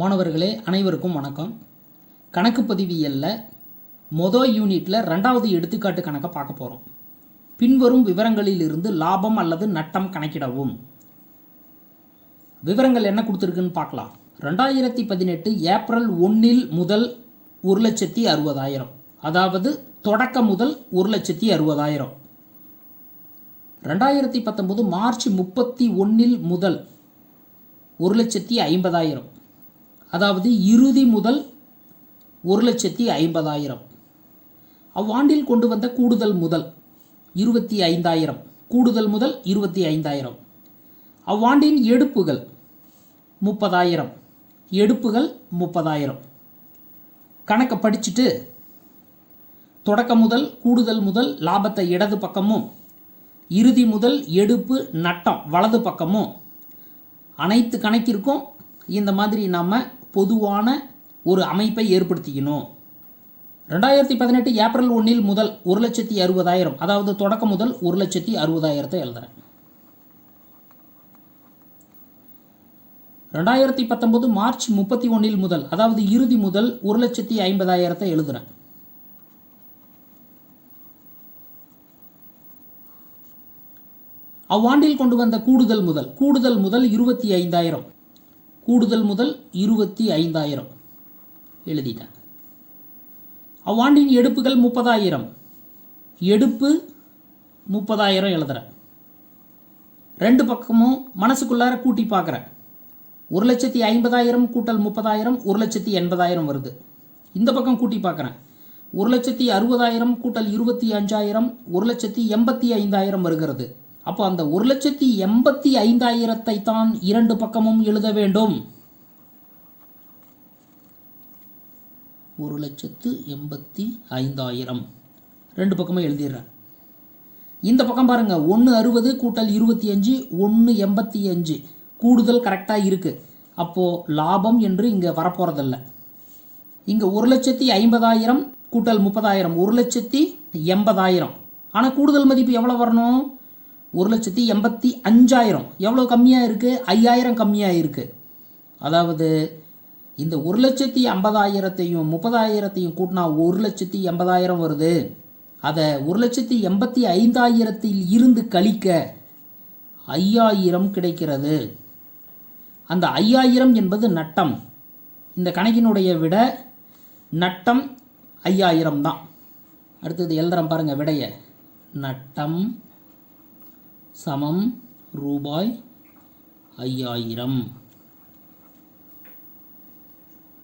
மாணவர்களே அனைவருக்கும் வணக்கம். கணக்கு பதிவியலில் மொதல் யூனிட்டில் ரெண்டாவது எடுத்துக்காட்டு கணக்கை பார்க்க போகிறோம் பின்வரும் விவரங்களிலிருந்து லாபம் அல்லது நட்டம் கணக்கிடவும். விவரங்கள் என்ன கொடுத்துருக்குன்னு பார்க்கலாம். ரெண்டாயிரத்தி பதினெட்டு ஏப்ரல் ஒன்றில் முதல் ஒரு லட்சத்தி அறுபதாயிரம். அதாவது தொடக்க முதல் ஒரு லட்சத்தி அறுபதாயிரம். ரெண்டாயிரத்தி பத்தொம்போது மார்ச் முப்பத்தி ஒன்றில் முதல் ஒரு லட்சத்தி ஐம்பதாயிரம். அதாவது இறுதி முதல் ஒரு லட்சத்தி ஐம்பதாயிரம். அவ்வாண்டில் கொண்டு வந்த கூடுதல் முதல் இருபத்தி ஐந்தாயிரம். கூடுதல் முதல் இருபத்தி ஐந்தாயிரம். அவ்வாண்டின் எடுப்புகள் முப்பதாயிரம். எடுப்புகள் முப்பதாயிரம். கணக்கை படிச்சுட்டு தொடக்க முதல் கூடுதல் முதல் லாபத்தை இடது பக்கமும் இறுதி முதல் எடுப்பு நட்டம் வலது பக்கமும் அனைத்து கணக்கிற்கும் இந்த மாதிரி நாம் பொதுவான ஒரு அமைப்பை ஏற்படுத்திக்கணும். ரெண்டாயிரத்தி பதினெட்டு ஏப்ரல் ஒன்றில் முதல் ஒரு லட்சத்தி அறுபதாயிரம் அதாவது தொடக்கம் முதல் ஒரு லட்சத்தி அறுபதாயிரத்தை எழுதுறேன். ரெண்டாயிரத்தி பத்தொம்போது மார்ச் முப்பத்தி ஒன்றில் முதல் அதாவது இறுதி முதல் ஒரு லட்சத்தி ஐம்பதாயிரத்தை எழுதுறேன். அவ்வாண்டில் கொண்டு வந்த கூடுதல் முதல் கூடுதல் முதல் இருபத்தி ஐந்தாயிரம். கூடுதல் முதல் இருபத்தி ஐந்தாயிரம். எழுதிட்டேன் அவ்வாண்டின் எடுப்புகள் முப்பதாயிரம். எடுப்பு முப்பதாயிரம் எழுதுறேன் ரெண்டு பக்கமும் மனசுக்குள்ளார கூட்டி பார்க்குறேன் ஒரு லட்சத்தி ஐம்பதாயிரம் கூட்டல் முப்பதாயிரம் ஒரு லட்சத்தி எண்பதாயிரம் வருது. இந்த பக்கம் கூட்டி பார்க்குறேன் ஒரு லட்சத்தி அறுபதாயிரம் கூட்டல் இருபத்தி அஞ்சாயிரம் ஒரு லட்சத்தி எண்பத்தி ஐந்தாயிரம் வருகிறது. அப்போ அந்த ஒரு லட்சத்தி எண்பத்தி ஐந்தாயிரத்தை தான் இரண்டு பக்கமும் எழுத வேண்டும். ஒரு லட்சத்து எண்பத்தி ஐந்தாயிரம். ரெண்டு பக்கமும் எழுதிடுறேன். இந்த பக்கம் பாருங்க ஒன்று அறுபது கூட்டல் இருபத்தி அஞ்சு ஒன்று எண்பத்தி அஞ்சு. கூடுதல் கரெக்டாக இருக்குது அப்போது லாபம் என்று இங்கே வரப்போகிறதில்ல இங்கே ஒரு லட்சத்தி ஐம்பதாயிரம் கூட்டல் முப்பதாயிரம் ஒரு லட்சத்தி எண்பதாயிரம். ஆனால் கூடுதல் மதிப்பு எவ்வளோ வரணும்? ஒரு லட்சத்தி எண்பத்தி அஞ்சாயிரம். எவ்வளோ கம்மியாக இருக்குது ஐயாயிரம் கம்மியாக இருக்குது அதாவது இந்த ஒரு லட்சத்தி ஐம்பதாயிரத்தையும் முப்பதாயிரத்தையும் கூட்டினா ஒரு லட்சத்தி எண்பதாயிரம் வருது. அதை ஒரு லட்சத்தி எண்பத்தி ஐந்தாயிரத்தில் இருந்து கழிக்க ஐயாயிரம் கிடைக்கிறது. அந்த ஐயாயிரம் என்பது நட்டம். இந்த கணக்கினுடைய விட நட்டம் ஐயாயிரம் தான். அடுத்தது எழுதுறேன் பாருங்கள் விடைய. நட்டம் சமம். ரூபாய் ஐயாயிரம்.